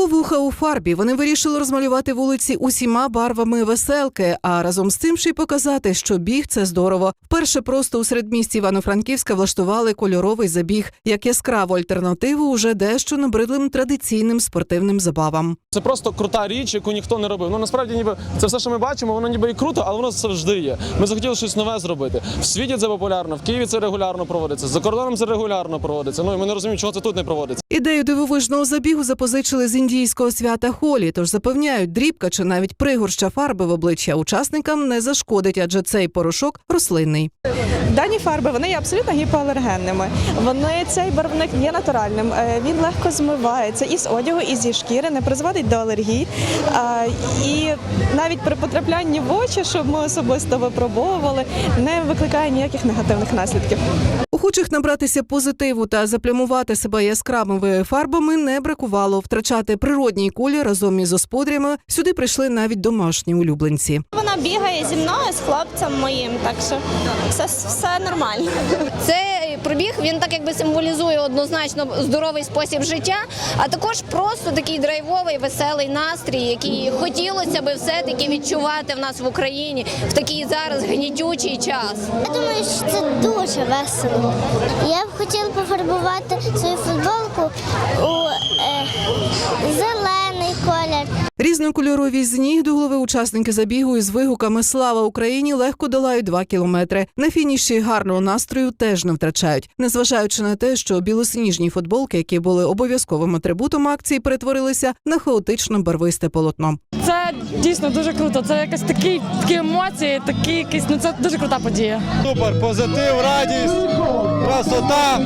По вуха у фарбі вони вирішили розмалювати вулиці усіма барвами веселки, а разом з тим ще й показати, що біг це здорово. Вперше просто у середмісті Івано-Франківська влаштували кольоровий забіг як яскраву альтернативу уже дещо набридлим традиційним спортивним забавам. Це просто крута річ, яку ніхто не робив. Ну насправді, ніби це все, що ми бачимо, воно ніби і круто, але воно завжди є. Ми захотіли щось нове зробити. В світі це популярно, в Києві це регулярно проводиться, за кордоном це регулярно проводиться. Ну і ми не розуміємо, чого це тут не проводиться. Ідею дивовижного забігу запозичили з індійського свята холі, тож запевняють, дрібка чи навіть пригорща фарби в обличчя учасникам не зашкодить, адже цей порошок рослинний. Дані фарби вони є абсолютно гіпоалергенними. Вони цей барвник є натуральним. е, Він легко змивається і з одягу, і зі шкіри, не призводить до алергії. І навіть при потраплянні в очі, щоб ми особисто випробовували, не викликає ніяких негативних наслідків. Охочих набратися позитиву та заплямувати себе яскравими фарбами не бракувало. Втрачати природній колір разом із господарями сюди прийшли навіть домашні улюбленці. Вона бігає зі мною, з хлопцем моїм, так що все, все нормально. Цей пробіг він так якби символізує однозначно здоровий спосіб життя, а також просто такий драйвовий, веселий настрій, який хотілося би все-таки відчувати в нас в Україні в такий зараз гнітючий час. Я думаю, що це дуже весело. Я б хотіла пофарбувати свою футболку у е, колір. Різнокольорові з ніг до голови учасники забігу із вигуками Слава Україні легко долають два кілометри. На фініші гарного настрою теж не втрачають, незважаючи на те, що білосніжні футболки, які були обов'язковим атрибутом акції, перетворилися на хаотично барвисте полотно. Це дійсно дуже круто. Це якась такі, такі емоції, такі якісь ну це дуже крута подія. Супер, позитив, радість, красота.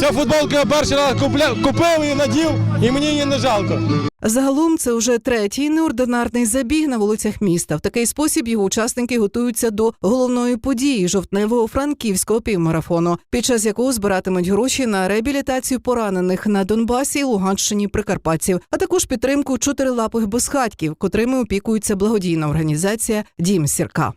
Цю футболку я перший раз купля- купив і надів, і мені її не жалко. Загалом це вже третій неординарний забіг на вулицях міста. В такий спосіб його учасники готуються до головної події жовтневого франківського півмарафону, під час якого збиратимуть гроші на реабілітацію поранених на Донбасі, Луганщині, Прикарпатців, а також підтримку чотирилапих безхатьків, котрими опікується благодійна організація Дім Сірка.